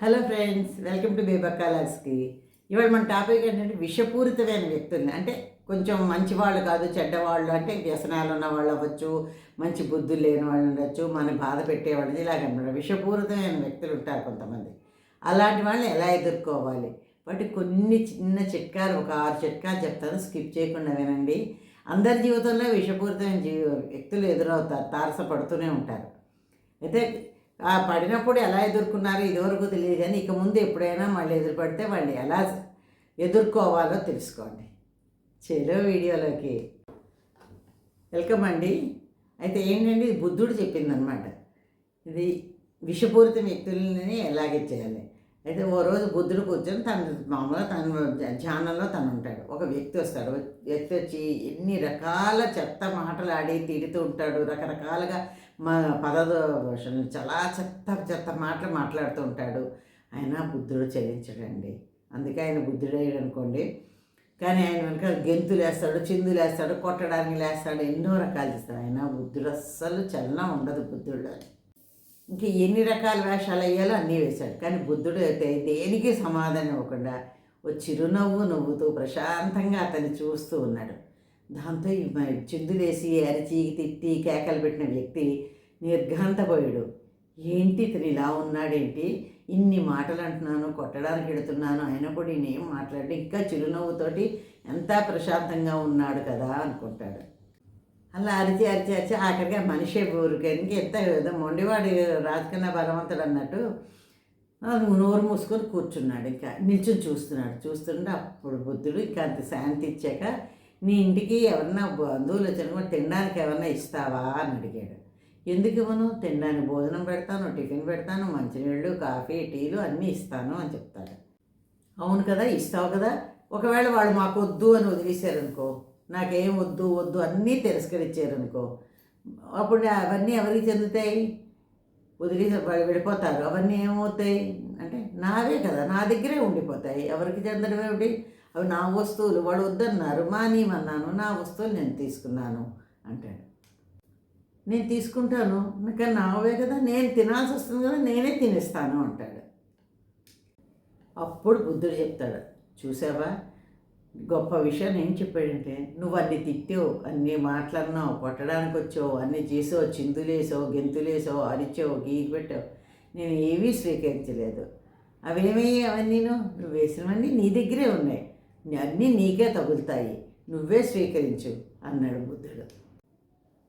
Hello friends welcome to బేబక్కాలాస్కి ఇవాళ మన టాపిక్ ఏంటంటే విషపూరితమైన వ్యక్తుల్ని అంటే కొంచెం మంచి వాళ్ళు కాదు చెడ్డవాళ్ళు అంటే వ్యసనాలు ఉన్న వాళ్ళు అవ్వచ్చు మంచి బుద్ధులు లేని వాళ్ళు ఉండొచ్చు మన బాధ పెట్టేవాళ్ళు ఇలాగ విషపూరితమైన వ్యక్తులు ఉంటారు కొంతమంది. అలాంటి వాళ్ళని ఎలా ఎదుర్కోవాలి? వాటి కొన్ని చిన్న చిట్కాలు ఒక ఆరు చిట్కాలు చెప్తాను స్కిప్ చేయకుండా వినండి. అందరి జీవితంలో విషపూరితమైన జీవి వ్యక్తులు ఎదురవుతారు తారసపడుతూనే ఉంటారు. అయితే ఆ పడినప్పుడు ఎలా ఎదుర్కొన్నారో ఇదివరకు తెలియదు కానీ ఇక ముందు ఎప్పుడైనా మళ్ళీ ఎదురుపడితే వాళ్ళు ఎలా ఎదుర్కోవాలో తెలుసుకోండి. చెలో వీడియోలోకి. వెల్కమ్ అండి. అయితే ఏంటంటే ఇది బుద్ధుడు చెప్పిందనమాట ఇది విషపూరిత వ్యక్తులని ఎలాగే చేయాలి. అయితే ఓ రోజు బుద్ధుడు కూర్చొని తన మామూలుగా తన ధ్యానంలో తను ఉంటాడు. ఒక వ్యక్తి వస్తాడు. వ్యక్తి వచ్చి ఎన్ని రకాల చెత్త మాటలు ఆడి తిడుతూ ఉంటాడు. రకరకాలుగా మా పదదోషణలు చాలా చెత్త చెత్త మాటలు మాట్లాడుతూ ఉంటాడు. ఆయన బుద్ధుడు చెల్లించడండి అందుకే ఆయన బుద్ధుడు అనుకోండి. కానీ ఆయన వెనక గెంతులేస్తాడు వేస్తాడు చిందులు కొట్టడానికి లేస్తాడు ఎన్నో రకాలు చేస్తాడు. ఆయన బుద్ధుడు అస్సలు చలనం ఉండదు బుద్ధుడు ఇంకా ఎన్ని రకాల వేషాలు అయ్యాలో అన్నీ వేశాడు. కానీ బుద్ధుడు అయితే దేనికి సమాధానం ఇవ్వకుండా ఓ చిరునవ్వు నవ్వుతూ ప్రశాంతంగా అతన్ని చూస్తూ ఉన్నాడు. దాంతో చిందులేసి అరిచి తిట్టి కేకలు పెట్టిన వ్యక్తి నిర్ఘాంతపోయాడు. ఏంటి ఇతను ఇలా ఉన్నాడేంటి? ఇన్ని మాటలు అంటున్నాను కొట్టడానికి ఎడుతున్నాను ఆయన కూడా ఈయన ఏం మాట్లాడి ఇంకా చిరునవ్వుతోటి ఎంత ప్రశాంతంగా ఉన్నాడు కదా అనుకుంటాడు. అలా అరిచి అరిచి అరిచి ఆఖరిగా మనిషి ఊరికెనికి ఎంత ఏదో మొండివాడి రాజకన్నా బలవంతుడు అన్నట్టు నోరు మూసుకొని కూర్చున్నాడు ఇంకా. నిల్చుని చూస్తున్నాడు. చూస్తుంటే అప్పుడు బుద్ధుడు ఇంకా అంత శాంతి ఇచ్చాక నీ ఇంటికి ఎవరన్నా బంధువులు వచ్చిన తినడానికి ఎవరన్నా ఇస్తావా అని అడిగాడు. ఎందుకు ఇవ్వను? తినడానికి భోజనం పెడతాను టిఫిన్ పెడతాను మంచినీళ్ళు కాఫీ టీలు అన్నీ ఇస్తాను అని చెప్తాడు అవును కదా? ఇస్తావు కదా? ఒకవేళ వాళ్ళు మాకు వద్దు అని వదిలేశారనుకో నాకేం వద్దు వద్దు అన్నీ తిరస్కరించారనుకో అప్పుడు అవన్నీ ఎవరికి చెందుతాయి? వదిలేసి వాళ్ళు వెళ్ళిపోతారు అవన్నీ ఏమవుతాయి? అంటే నావే కదా నా దగ్గరే ఉండిపోతాయి. ఎవరికి చెందడం ఏమిటి? అవి నా వస్తువులు. వాళ్ళు వద్దన్నారు మానేమన్నాను నా వస్తువులు నేను తీసుకున్నాను అంటాడు. నేను తీసుకుంటాను. ఇంకా నావే కదా నేను తినాల్సి వస్తుంది కదా నేనే తినేస్తాను అంటాడు. అప్పుడు బుద్ధుడు చెప్తాడు చూసావా? గొప్ప విషయం ఏం చెప్పాడంటే నువ్వు అన్ని తిట్టావు అన్ని మాట్లాడినావు కొట్టడానికి వచ్చావు అన్ని చేసావు చిందులేసావు గెంతులేసావు అరిచావు గీకి పెట్టావు. నేను ఏమీ స్వీకరించలేదు. అవేమీ అవన్నీ నువ్వు వేసినవన్నీ నీ దగ్గరే ఉన్నాయి. అన్నీ నీకే తగులుతాయి. నువ్వే స్వీకరించు అన్నాడు బుద్ధుడు.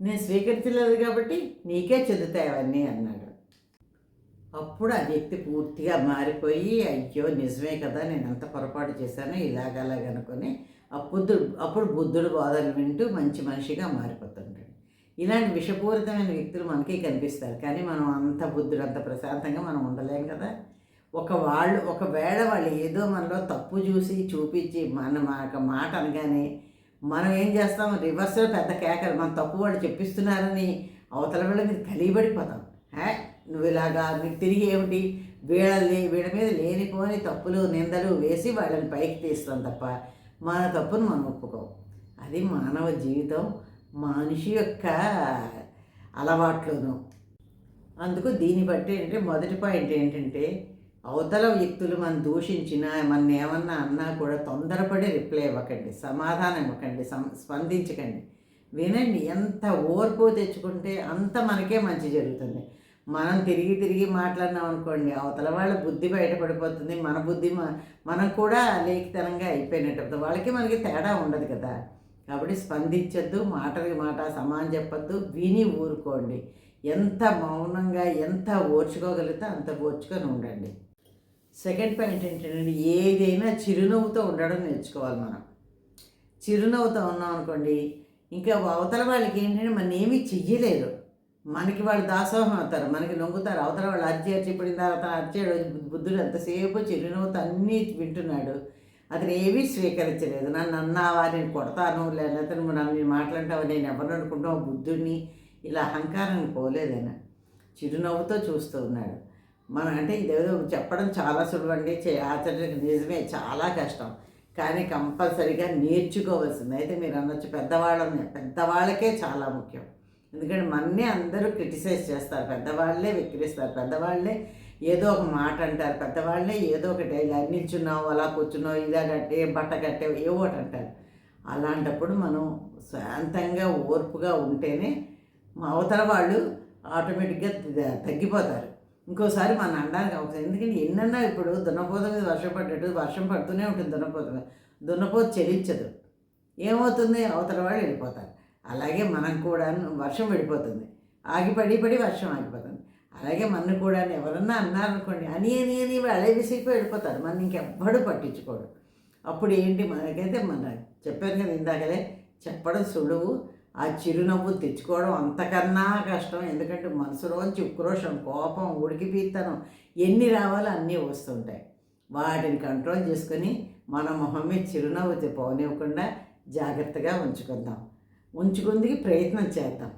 నేను స్వీకరించలేదు కాబట్టి నీకే చెందుతాయి అవన్నీ అన్నాడు. అప్పుడు ఆ వ్యక్తి పూర్తిగా మారిపోయి అయ్యో నిజమే కదా నేను అంత పొరపాటు చేశాను ఇలాగలాగనుకొని అప్పుడు అప్పుడు బుద్ధుడు బోధనలు వింటూ మంచి మనిషిగా మారిపోతుంటాడు. ఇలాంటి విషపూరితమైన వ్యక్తులు మనకి కనిపిస్తారు. కానీ మనం అంత బుద్ధుడు అంత ప్రశాంతంగా మనం ఉండలేం కదా. ఒక వాళ్ళు ఒకవేళ వాళ్ళు ఏదో మనలో తప్పు చూసి చూపించి మన మాట అనగానే మనం ఏం చేస్తాం? రివర్స్లో పెద్ద కేకలు. మన తప్పు వాళ్ళు చెప్పిస్తున్నారని అవతల వాళ్ళ మీద కలిబడిపోతాం హే నువ్వు ఇలాగా నీకు తిరిగి ఏమిటి? వీళ్ళని వీళ్ళ మీద లేనిపోని తప్పులు నిందలు వేసి వాళ్ళని పైకి తీస్తాం తప్ప మన తప్పును మనం ఒప్పుకోం. అది మానవ జీవితం మనిషి యొక్క అలవాట్లోను. అందుకు దీన్ని బట్టి ఏంటంటే మొదటి పాయింట్ ఏంటంటే అవతల వ్యక్తులు మనం దూషించినా మన ఏమన్నా అన్నా కూడా తొందరపడి రిప్లై ఇవ్వకండి సమాధానం ఇవ్వకండి సం స్పందించకండి. వినండి ఎంత ఓర్పు తెచ్చుకుంటే అంత మనకే మంచి జరుగుతుంది. మనం తిరిగి తిరిగి మాట్లాడినాం అనుకోండి అవతల వాళ్ళ బుద్ధి బయటపడిపోతుంది మన బుద్ధి మనం కూడా లేఖితనంగా అయిపోయినట్టు వాళ్ళకి మనకి తేడా ఉండదు కదా. కాబట్టి స్పందించద్దు మాటలకి మాట సమానం చెప్పద్దు విని ఊరుకోండి. ఎంత మౌనంగా ఎంత ఓర్చుకోగలిగితే అంత ఓర్చుకొని ఉండండి. సెకండ్ పాయింట్ ఏంటంటే ఏదైనా చిరునవ్వుతో ఉండడం నేర్చుకోవాలి మనం. చిరునవ్వుతో ఉన్నాం అనుకోండి ఇంకా అవతల వాళ్ళకి ఏంటంటే మన ఏమీ చెయ్యలేదు. మనకి వాళ్ళు దాసోహం అవుతారు మనకి నొంగుతారు అవతల వాళ్ళు అర్చి అర్చి పడిన తర్వాత అరిచాడు బుద్ధుడు ఎంతసేపు చిరునవ్వుతో అన్నీ వింటున్నాడు. అతను ఏమీ స్వీకరించలేదు. నన్ను అన్నావా నేను కొడతాను లేకపోతే నువ్వు నన్ను మాట్లాంటావా నేను ఎవరు అనుకుంటావు బుద్ధుడిని ఇలా అహంకారాన్ని పోలేదైనా చిరునవ్వుతో చూస్తూ ఉన్నాడు. మనం అంటే ఇదేదో చెప్పడం చాలా సులువండి చే- నిజమే చాలా కష్టం. కానీ కంపల్సరిగా నేర్చుకోవాల్సింది. అయితే మీరు అనొచ్చు పెద్దవాళ్ళని పెద్దవాళ్ళకే చాలా ముఖ్యం. ఎందుకంటే మన్నే అందరూ క్రిటిసైజ్ చేస్తారు. పెద్దవాళ్ళే విక్రిస్తారు పెద్దవాళ్ళే ఏదో ఒక మాట అంటారు. పెద్దవాళ్ళే ఏదో ఒకటి ఇలా నిల్చున్నావు అలా కూర్చున్నావు ఇలా కట్టే బట్ట కట్టే ఏవో ఒకటి అంటారు. అలాంటప్పుడు మనం శాంతంగా ఓర్పుగా ఉంటేనే మా అవతల వాళ్ళు ఆటోమేటిక్గా తగ్గిపోతారు. ఇంకోసారి మన అనడానికి అవసరం ఎందుకంటే ఎన్నన్నా ఇప్పుడు దున్నపోత మీద వర్షం పడ్డట్టు వర్షం పడుతూనే ఉంటుంది దున్నపోత మీద. దున్నపోత చెలించదు. ఏమవుతుంది? అవతల వాళ్ళు వెళ్ళిపోతారు. అలాగే మనం కూడా వర్షం వెళ్ళిపోతుంది ఆగి పడి పడి వర్షం ఆగిపోతుంది. అలాగే మన కూడా ఎవరన్నా అన్నారనుకోండి అని అని అని వాళ్ళే విసిగిపోయి వెళ్ళిపోతారు. మన ఇంకెవ్వడు పట్టించుకోడు. అప్పుడు ఏంటి? మనకైతే మన చెప్పాను కదా ఇందాకలే చెప్పడం సులువు. ఆ చిరునవ్వు తెచ్చుకోవడం అంతకన్నా కష్టం. ఎందుకంటే మనసులోంచి ఉక్రోషం కోపం ఉడికిపీతనం ఎన్ని రావాలో అన్నీ వస్తుంటాయి. వాటిని కంట్రోల్ చేసుకొని మన మొహం మీద చిరునవ్వు పోనివ్వకుండా జాగ్రత్తగా ఉంచుకుందాం. ఉంచుకుందికి ప్రయత్నం చేద్దాం.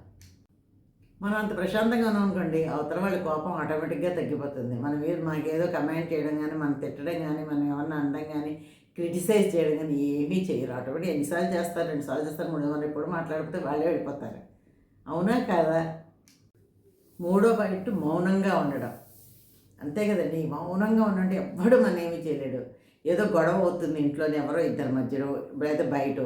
మనం అంత ప్రశాంతంగా ఉన్నాం అనుకోండి అవతల వాళ్ళ కోపం ఆటోమేటిక్గా తగ్గిపోతుంది. మన మీద మనకేదో కమెంట్ చేయడం కానీ మనం తిట్టడం కానీ మనం ఏమన్నా అనడం క్రిటిసైజ్ చేయడం కానీ ఏమీ చేయరు. ఆటోమేటిక్ ఎన్నిసార్లు చేస్తారు రెండుసార్లు చేస్తారు మూడు వందలు ఎప్పుడు మాట్లాడిపోతే వాళ్ళే వెళ్ళిపోతారు. అవునా కాదా? మూడో పాయింట్ మౌనంగా ఉండడం. అంతే కదండి. మౌనంగా ఉండంటే ఎవ్వడు మన ఏమీ చేయలేడు. ఏదో గొడవ అవుతుంది ఇంట్లోనే ఎవరో ఇద్దరి మధ్యలో లేదా బయట.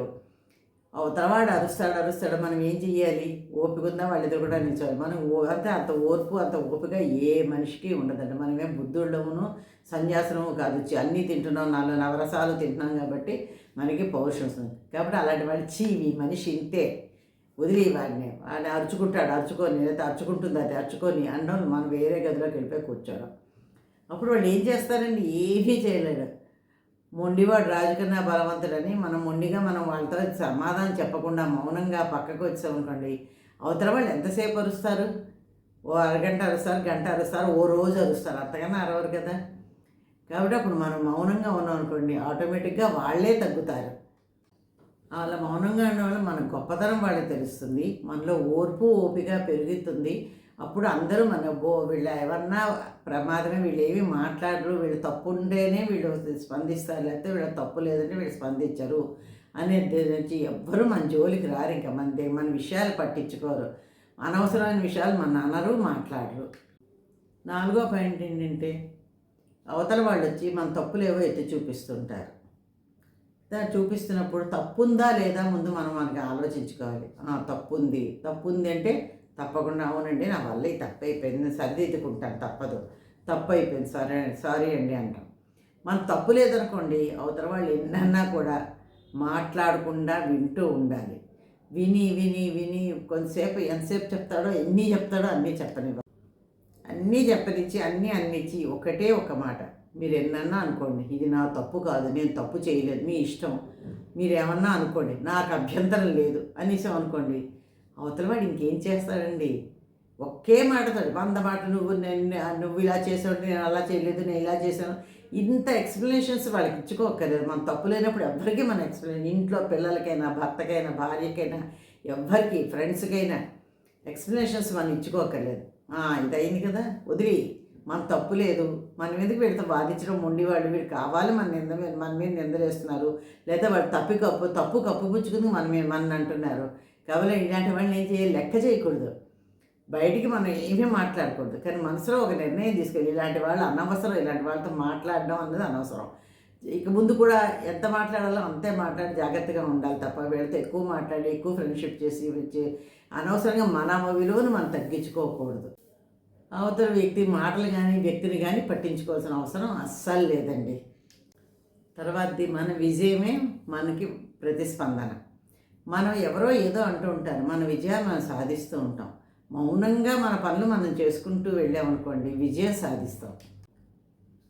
అవతల వాడు అరుస్తాడు అరుస్తాడు. మనం ఏం చెయ్యాలి? ఓపిక ఉందా వాళ్ళిద్దరు కూడా నిల్చోవాలి. మనం ఓ అంతే అంత ఓర్పు అంత ఓపిక ఏ మనిషికి ఉండదండి. మనమేం బుద్ధుళ్ళమును సన్యాసనము కాదు. చి- అన్నీ తింటున్నాం నాలుగు నవరసాలు తింటున్నాం కాబట్టి మనకి పౌరుషం వస్తుంది. కాబట్టి అలాంటి వాడు చీవి మనిషి ఇంతే. వదిలి వాడిని. వాడిని అరుచుకుంటాడు. అరుచుకొని లేదా అరుచుకుంటుంది అది అరుచుకొని అన్నం మనం వేరే గదిలోకి వెళ్ళిపోయి కూర్చోవడం అప్పుడు వాళ్ళు ఏం చేస్తారండి? ఏమీ చేయలేడు మొండివాడు రాజుకన్నా బలవంతుడని మనం మొండిగా మనం వాళ్ళతో సమాధానం చెప్పకుండా మౌనంగా పక్కకు వచ్చామనుకోండి అవతల వాళ్ళు ఎంతసేపు అరుస్తారు? ఓ అరగంట అరుస్తారు గంట అరుస్తారు ఓ రోజు అరుస్తారు. అంతకన్నా అరవరు కదా. కాబట్టి అప్పుడు మనం మౌనంగా ఉన్నాం అనుకోండి ఆటోమేటిక్గా వాళ్ళే తగ్గుతారు. అలా మౌనంగా ఉన్న వాళ్ళు మన గొప్పతనం వాళ్ళకి తెలుస్తుంది మనలో ఓర్పు ఓపిక పెరుగుతుంది. అప్పుడు అందరూ మన బో వీళ్ళ ఎవరన్నా ప్రమాదమే వీళ్ళు ఏమి మాట్లాడరు వీళ్ళు తప్పు ఉంటేనే వీళ్ళు స్పందిస్తారు లేకపోతే వీళ్ళ తప్పు లేదంటే వీళ్ళు స్పందించరు అనే నుంచి ఎవ్వరూ మన జోలికి రారు ఇంకా మన మన విషయాలు పట్టించుకోరు. అనవసరమైన విషయాలు మన అనరు మాట్లాడరు. నాలుగో పాయింట్ ఏంటంటే అవతల వాళ్ళు వచ్చి మన తప్పులేవో ఎత్తి చూపిస్తుంటారు. చూపిస్తున్నప్పుడు తప్పు ఉందా లేదా ముందు మనం మనకి ఆలోచించుకోవాలి. తప్పుంది. తప్పు ఉంది తప్పు ఉంది అంటే తప్పకుండా అవునండి. నా వల్ల ఈ తప్పు అయిపోయింది. సరిదిద్దుకుంటాను. తప్పదు. తప్పు అయిపోయింది. సరే సారీ అండి అంటాం. మన తప్పు లేదనుకోండి అవతల వాళ్ళు ఎన్నన్నా కూడా మాట్లాడకుండా వింటూ ఉండాలి. విని విని విని కొంతసేపు ఎంతసేపు చెప్తాడో ఎన్ని చెప్తాడో అన్నీ చెప్పనివ్వాలి. అన్నీ చెప్పనిచ్చి అన్నీ అన్నిచ్చి ఒకటే ఒక మాట. మీరు ఎన్నన్నా అనుకోండి ఇది నా తప్పు కాదు నేను తప్పు చేయలేదు మీ ఇష్టం. మీరు ఏమన్నా అనుకోండి నాకు అభ్యంతరం లేదు అనేసి అనుకోండి అవతల వాడు ఇంకేం చేస్తాడండి? ఒకే మాట వంద మాట నువ్వు నేను నువ్వు ఇలా చేసావు నేను అలా చేయలేదు నేను ఇలా చేశాను. ఇంత ఎక్స్ప్లెనేషన్స్ వాళ్ళకి ఇచ్చుకోకర్లేదు. మనం తప్పు లేనప్పుడు ఎవ్వరికీ మన ఎక్స్ప్లెయిన్ ఇంట్లో పిల్లలకైనా భర్తకైనా భార్యకైనా ఎవ్వరికి ఫ్రెండ్స్కైనా ఎక్స్ప్లెనేషన్స్ మనం ఇచ్చుకోకర్లేదు. ఇది అయింది కదా వదిలి. మన తప్పు లేదు. మనం ఎందుకు వీడితో బాధించడం ఉండేవాడు వీడు కావాలి మన నింద మీద- మన మీద నిందలేస్తున్నారు. లేదా వాడు తప్పి కప్పు తప్పు కప్పుపుచ్చుకుంది మన మీద మన అంటున్నారు. కాబట్టి ఇలాంటి వాళ్ళని ఏం చేయాలి? లెక్క చేయకూడదు. బయటికి మనం ఏమీ మాట్లాడకూడదు. కానీ మనసులో ఒక నిర్ణయం తీసుకెళ్ళి ఇలాంటి వాళ్ళు అనవసరం. ఇలాంటి వాళ్ళతో మాట్లాడడం అన్నది అనవసరం. ఇక ముందు కూడా ఎంత మాట్లాడాలో అంతే మాట్లాడి జాగ్రత్తగా ఉండాలి తప్ప వీళ్ళతో ఎక్కువ మాట్లాడి ఎక్కువ ఫ్రెండ్షిప్ చేసి వచ్చి అనవసరంగా మన విలువను మనం తగ్గించుకోకూడదు. అవతల వ్యక్తి మాటలు కానీ వ్యక్తిని కానీ పట్టించుకోవాల్సిన అవసరం అస్సలు లేదండి. తర్వాతది మన విజయమే మనకి ప్రతిస్పందన. మనం ఎవరో ఏదో అంటూ ఉంటారు. మన విజయాన్ని మనం సాధిస్తూ ఉంటాం. మౌనంగా మన పనులు మనం చేసుకుంటూ వెళ్ళామనుకోండి విజయం సాధిస్తాం.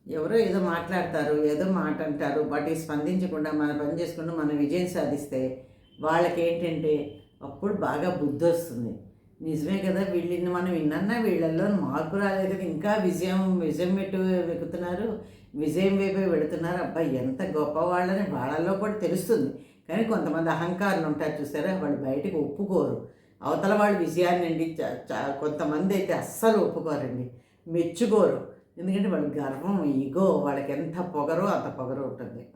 ఎవరో ఏదో మాట్లాడతారు ఏదో మాట అంటారు వాటికి స్పందించకుండా మన పని చేసుకుంటూ మనం విజయం సాధిస్తే వాళ్ళకి ఏంటంటే అప్పుడు బాగా బుద్ధి వస్తుంది. నిజమే కదా వీళ్ళని మనం విన్నన్నా వీళ్ళల్లో మార్పు రాలేదు ఇంకా విజయం విజయం పెట్టు వెక్కుతున్నారు? విజయం వైపే వెళుతున్నారు అబ్బాయి ఎంత గొప్ప వాళ్ళని వాళ్ళల్లో కూడా తెలుస్తుంది. కానీ కొంతమంది అహంకారులు ఉంటారు చూసారా? వాళ్ళు బయటకు ఒప్పుకోరు. అవతల వాళ్ళు విజయాన్ని అండి చ- చ- కొంతమంది అయితే అస్సలు ఒప్పుకోరండి. మెచ్చుకోరు. ఎందుకంటే వాళ్ళ గర్వం ఈగో వాళ్ళకి ఎంత పొగరో అంత పొగరు ఉంటుంది.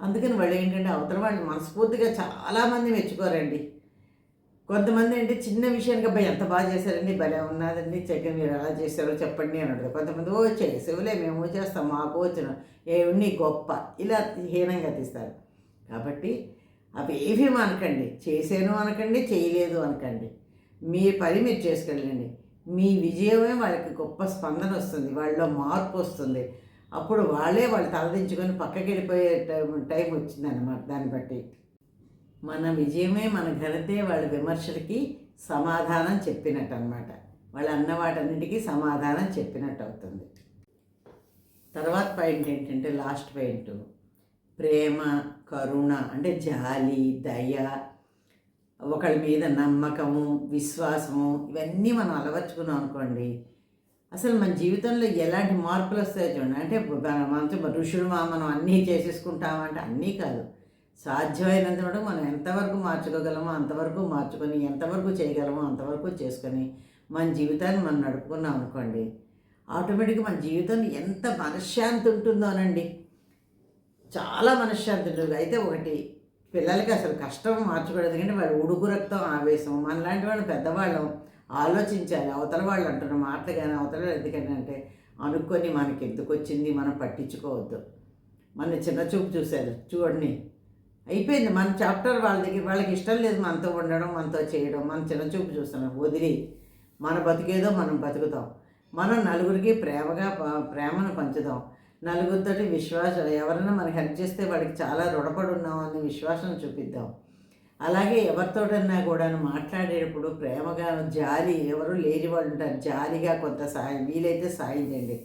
అందుకని వాళ్ళు ఏంటంటే అవతల వాళ్ళు మనస్ఫూర్తిగా చాలామంది మెచ్చుకోరండి. కొంతమంది అంటే చిన్న విషయానికి అబ్బాయి ఎంత బాగా చేశారండి భలే ఉన్నదండి చక్కగా మీరు ఎలా చేశారో చెప్పండి అని అంటారు. కొంతమంది ఓ చేసేవులే మేము చేస్తాం మాకు వచ్చిన ఏమి గొప్ప. ఇలా హీనంగా తీస్తారు. కాబట్టి అవి ఏవి అనకండి. చేసాను అనకండి చేయలేదు అనకండి. మీ పని మీరు చేసుకెళ్ళండి. మీ విజయమే వాళ్ళకి గొప్ప స్పందన వస్తుంది. వాళ్ళలో మార్పు వస్తుంది. అప్పుడు వాళ్ళే వాళ్ళు తలదించుకొని పక్కకి వెళ్ళిపోయే టైం టైం వచ్చిందన్నమాట దాన్ని బట్టి. మన విజయమే మన ఘనతే వాళ్ళ విమర్శలకి సమాధానం చెప్పినట్టు అనమాట వాళ్ళు అన్న వాటన్నిటికీ సమాధానం చెప్పినట్టు అవుతుంది తర్వాత పాయింట్ ఏంటంటే లాస్ట్ పాయింట్. ప్రేమ కరుణ అంటే జాలి దయ ఒకళ్ళ మీద నమ్మకము విశ్వాసము ఇవన్నీ మనం అలవర్చుకున్నాం అనుకోండి. అసలు మన జీవితంలో ఎలాంటి మార్పులు వస్తాయో చూడండి. అంటే మనతో ఋషులు మనం అన్నీ చేసేసుకుంటామంటే అన్నీ కాదు. సాధ్యమైనంత వరకు మనం ఎంతవరకు మార్చుకోగలమో అంతవరకు మార్చుకొని ఎంతవరకు చేయగలమో అంతవరకు చేసుకొని మన జీవితాన్ని మనం నడుపుకున్నాం అనుకోండి. ఆటోమేటిక్గా మన జీవితంలో ఎంత మనశ్శాంతి ఉంటుందోనండి చాలా మనశ్శాంతి ఉంటుంది. అయితే ఒకటి పిల్లలకి అసలు కష్టం మార్చకూడదు. ఎందుకంటే వాళ్ళు ఉడుకు రక్తం ఆవేశం మనలాంటి వాళ్ళు పెద్దవాళ్ళం ఆలోచించాలి. అవతల వాళ్ళు అంటున్న మాటలు కానీ అవతల ఎందుకంటే అనుకొని మనకి ఎందుకు వచ్చింది? మనం పట్టించుకోవద్దు. మన చిన్న చూపు చూశారు. చూడండి. అయిపోయింది. మన చాప్టర్ వాళ్ళ దగ్గర వాళ్ళకి ఇష్టం లేదు మనతో ఉండడం మనతో చేయడం. మన చిన్న చూపు చూస్తున్నాం. వదిలి. మన బతికేదో మనం బతుకుతాం. మనం నలుగురికి ప్రేమగా ప్రేమను పంచుదాం. నలుగురితోటి విశ్వాసం ఎవరైనా మనకి హెల్ప్ చేస్తే వాడికి చాలా రుణపడి ఉన్నాం అనే విశ్వాసం చూపిద్దాం. అలాగే ఎవరితోటన్నా కూడా మాట్లాడేటప్పుడు ప్రేమగా జాలి ఎవరు లేని వాళ్ళు ఉంటారు. జాలిగా కొంత సాయం వీలైతే సాయం చేయండి.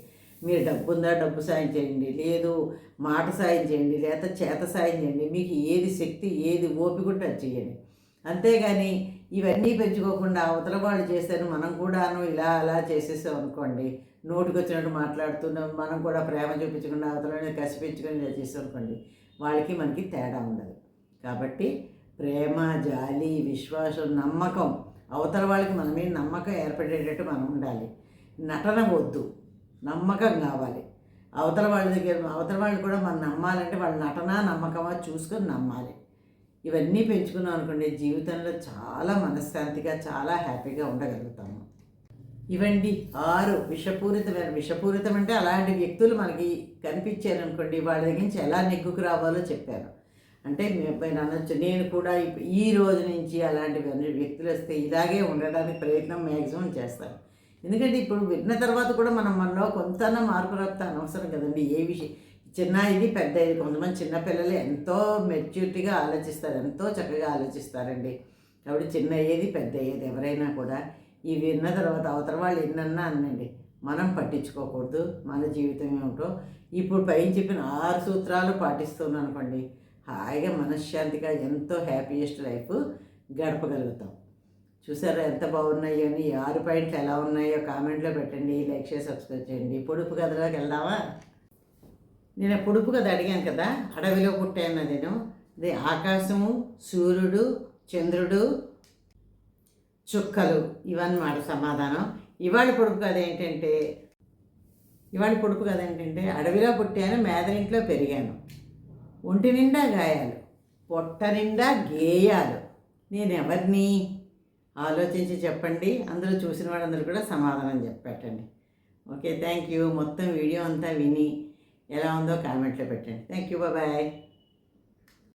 మీరు డబ్బు ఉందా డబ్బు సాయం చేయండి. లేదు మాట సాయం చేయండి. లేదా చేత సాయం చేయండి. మీకు ఏది శక్తి ఏది ఓపిక ఉంటే అది చేయండి. అంతేగాని ఇవన్నీ పెంచుకోకుండా అవతల వాళ్ళు చేశారు మనం కూడాను ఇలా అలా చేసేసాం అనుకోండి నోటికి వచ్చినట్టు మాట్లాడుతున్నాం. మనం కూడా ప్రేమ చూపించకుండా అవతలనే కసిపించుకొని ఇలా అనుకోండి వాళ్ళకి మనకి తేడా ఉండదు. కాబట్టి ప్రేమ జాలి విశ్వాసం నమ్మకం అవతల వాళ్ళకి మన మీద నమ్మకం ఏర్పడేటట్టు మనం ఉండాలి. నటన వద్దు నమ్మకం కావాలి. అవతల వాళ్ళ దగ్గర అవతల వాళ్ళు కూడా మనం నమ్మాలంటే వాళ్ళ నటన నమ్మకమా చూసుకొని నమ్మాలి. ఇవన్నీ పెంచుకున్నాం అనుకోండి జీవితంలో చాలా మనశ్శాంతిగా చాలా హ్యాపీగా ఉండగలుగుతాము ఇవండి ఆరు విషపూరితమైన విషపూరితం అంటే అలాంటి వ్యక్తులు మనకి కనిపించారు అనుకోండి వాళ్ళ దగ్గర నుంచి ఎలా నెగ్గుకు రావాలో చెప్పాను అంటే అనొచ్చు నేను కూడా ఈ రోజు నుంచి అలాంటి వ్యక్తులు వస్తే ఇలాగే ఉండడానికి ప్రయత్నం మ్యాక్సిమం చేస్తాను ఎందుకంటే ఇప్పుడు విన్న తర్వాత కూడా మనం మనలో కొంత మార్పు రాపితే అనవసరం కదండి. ఏ విషయం చిన్న ఇది పెద్ద ఇది కొంతమంది చిన్నపిల్లలు ఎంతో మెచ్యూరిటీగా ఆలోచిస్తారు ఎంతో చక్కగా ఆలోచిస్తారండి. కాబట్టి చిన్న ఏది పెద్ద ఏది ఎవరైనా కూడా ఇవి విన్న తర్వాత అవతల వాళ్ళు ఎన్నన్నా అనండి మనం పట్టించుకోకూడదు. మన జీవితం ఏమిటో ఇప్పుడు పైన చెప్పిన ఆరు సూత్రాలు పాటిస్తున్నాను అనుకోండి. హాయిగా మనశ్శాంతిగా ఎంతో హ్యాపీయెస్ట్ లైఫ్ గడపగలుగుతాం. చూసారా ఎంత బాగున్నాయో అని ఆరు పాయింట్లు ఎలా ఉన్నాయో కామెంట్లో పెట్టండి. లైక్ చేసి సబ్స్క్రైబ్ చేయండి. పొడుపు కథలోకి వెళ్దామా? నేను పొడుపు కథ అడిగాను కదా అడవిలో పుట్టాను నేను అది ఆకాశము సూర్యుడు చంద్రుడు చుక్కలు ఇవన్నమాట సమాధానం. ఇవాళ పొడుపు కథ ఏంటంటే ఇవాళ పొడుపు కథ ఏంటంటే అడవిలో పుట్టాను మేదరింట్లో పెరిగాను. ఒంటి నిండా గాయాలు పొట్ట నిండా గేయాలు. నేను ఎవరిని ఆలోచించి చెప్పండి. అందరూ చూసిన వాళ్ళందరూ కూడా సమాధానం చెప్పేటండి. Okay thank you. మొత్తం వీడియో అంతా విని ఎలా ఉందో కామెంట్లో పెట్టండి. Thank you bye.